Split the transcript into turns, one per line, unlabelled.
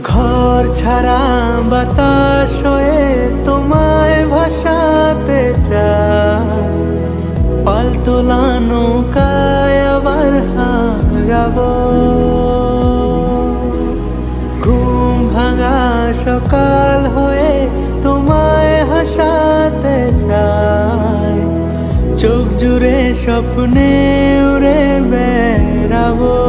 ঘর ছাড়া বাতাস হয়ে তোমায় ভাসাতে চায়। পালতোলা আবার হারাবো। ঘুম ভাঙা সকাল হয়ে তোমায় হাসাতে চায়। চোখ জুড়ে স্বপ্নে উড়ে বেড়াবো।